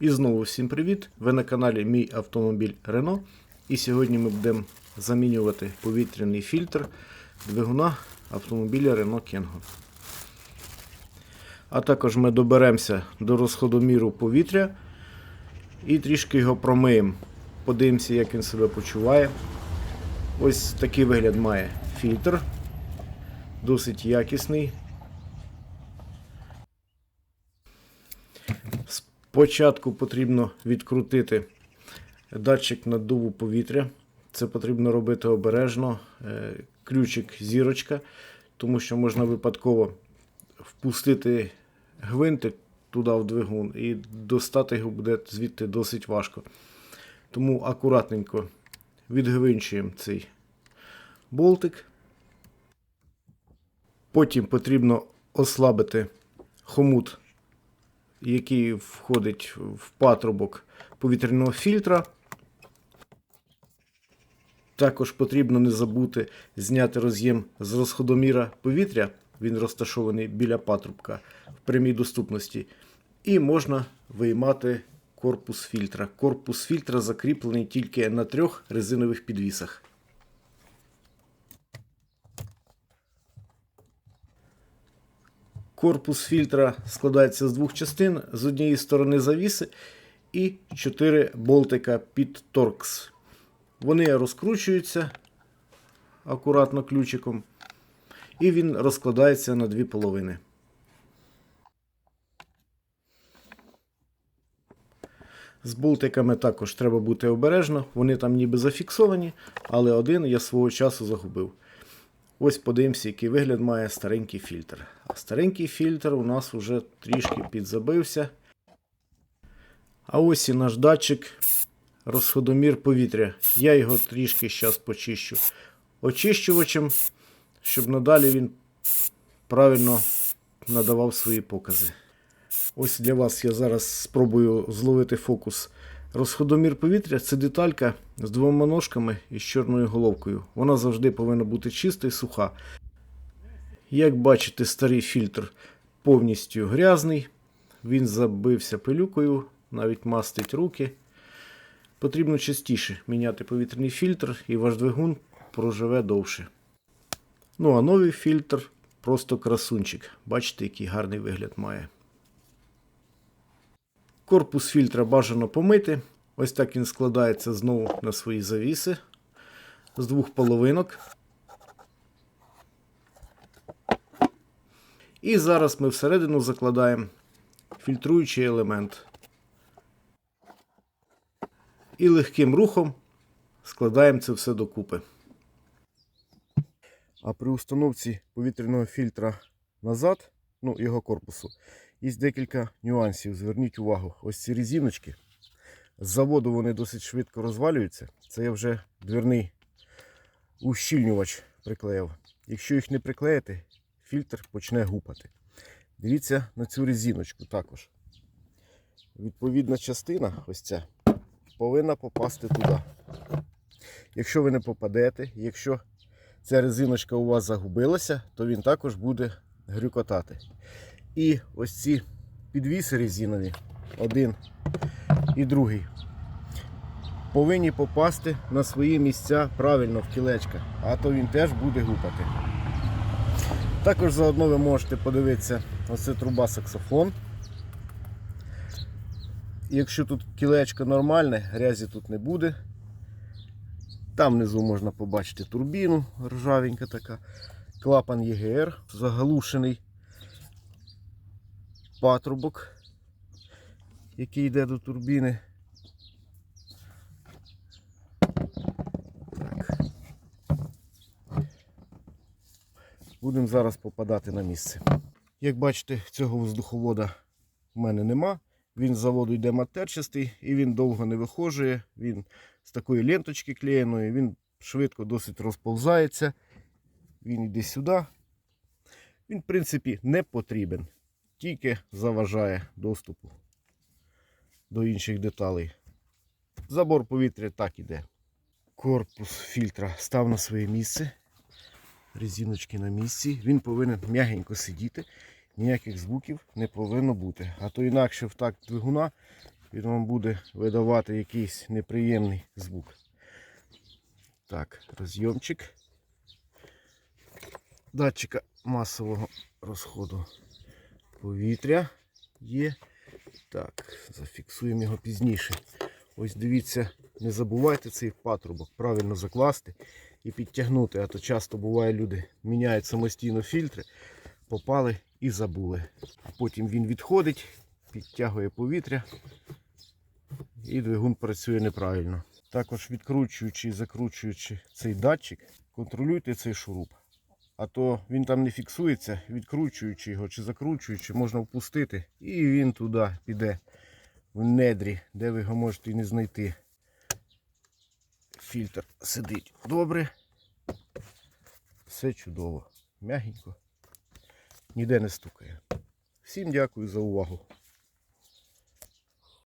І знову всім привіт! Ви на каналі Мій автомобіль Renault. І сьогодні ми будемо замінювати повітряний фільтр двигуна автомобіля Renault Kangoo. А також ми доберемося до розходоміру повітря і трішки його промиємо. Подивимося, як він себе почуває. Ось такий вигляд має фільтр. Досить якісний. Спочатку потрібно відкрутити датчик наддуву повітря. Це потрібно робити обережно. Е, Ключик зірочка, тому що можна випадково впустити гвинтик туди в двигун і достати його буде звідти досить важко. Тому акуратненько відгвинчуємо цей болтик. Потім потрібно ослабити хомут який входить в патрубок повітряного фільтра. Також потрібно не забути зняти роз'єм з розходоміра повітря. Він розташований біля патрубка в прямій доступності. І можна виймати корпус фільтра. Корпус фільтра закріплений тільки на трьох резинових підвісах. Корпус фільтра складається з двох частин. З однієї сторони завіси і 4 болтика під торкс. Вони розкручуються акуратно ключиком, і він розкладається на дві половини. З болтиками також треба бути обережно. Вони там ніби зафіксовані, але один я свого часу загубив. Ось подивимося, який вигляд має старенький фільтр. А старенький фільтр у нас вже трішки підзабився. А ось і наш датчик, розходомір повітря. Я його трішки зараз почищу очищувачем, щоб надалі він правильно надавав свої покази. Ось для вас я зараз спробую зловити фокус. Розходомір повітря це деталька з двома ножками і з чорною головкою. Вона завжди повинна бути чиста і суха. Як бачите, старий фільтр повністю грязний, він забився пилюкою, навіть мастить руки. Потрібно частіше міняти повітряний фільтр, і ваш двигун проживе довше. Ну а новий фільтр просто красунчик. Бачите, який гарний вигляд має. Корпус фільтра бажано помити. Ось так він складається знову на свої завіси з двох половинок. І зараз ми всередину закладаємо фільтруючий елемент. І легким рухом складаємо це все докупи. А при установці повітряного фільтра назад, ну, його корпусу, є декілька нюансів. Зверніть увагу, ось ці резиночки. З заводу вони досить швидко розвалюються. Це я вже двірний ущільнювач приклеїв. Якщо їх не приклеїти, фільтр почне гупати. Дивіться на цю резиночку також. Відповідна частина, ось ця, повинна попасти туди. Якщо ви не попадете, якщо ця резиночка у вас загубилася, то він також буде грюкотати. І ось ці підвіси резинові, один і другий, повинні попасти на свої місця правильно в кілечка, а то він теж буде гупати. Також заодно ви можете подивитися, оце труба саксофон. Якщо тут кілечко нормальне, грязі тут не буде. Там внизу можна побачити турбіну, ржавенька така, клапан ЄГР, заглушений патрубок, який йде до турбіни. Будемо зараз попадати на місце. Як бачите, цього воздуховода в мене нема. Він з заводу йде матерчастий і він довго не вихожує. Він з такої ленточки клеєної, він швидко досить розповзається. Він йде сюди. Він, в принципі, не потрібен, тільки заважає доступу до інших деталей. Забор повітря так іде. Корпус фільтра став на своє місце. Резиночки на місці. Він повинен м'ягенько сидіти ніяких звуків не повинно бути. А то інакше в такт двигуна він вам буде видавати якийсь неприємний звук. Так, розйомчик датчика масового розходу повітря є. Так, зафіксуємо його пізніше. Ось дивіться, не забувайте цей патрубок правильно закласти і підтягнути. А то часто буває, люди міняють самостійно фільтри, попали і забули. А потім він відходить, підтягує повітря і двигун працює неправильно. Також відкручуючи і закручуючи цей датчик, контролюйте цей шуруп. А то він там не фіксується, відкручуючи його чи закручуючи, можна впустити, і він туди піде в недрі, де ви його можете не знайти. Фільтр сидить добре. Все чудово. Мягенько. Ніде не стукає. Всім дякую за увагу.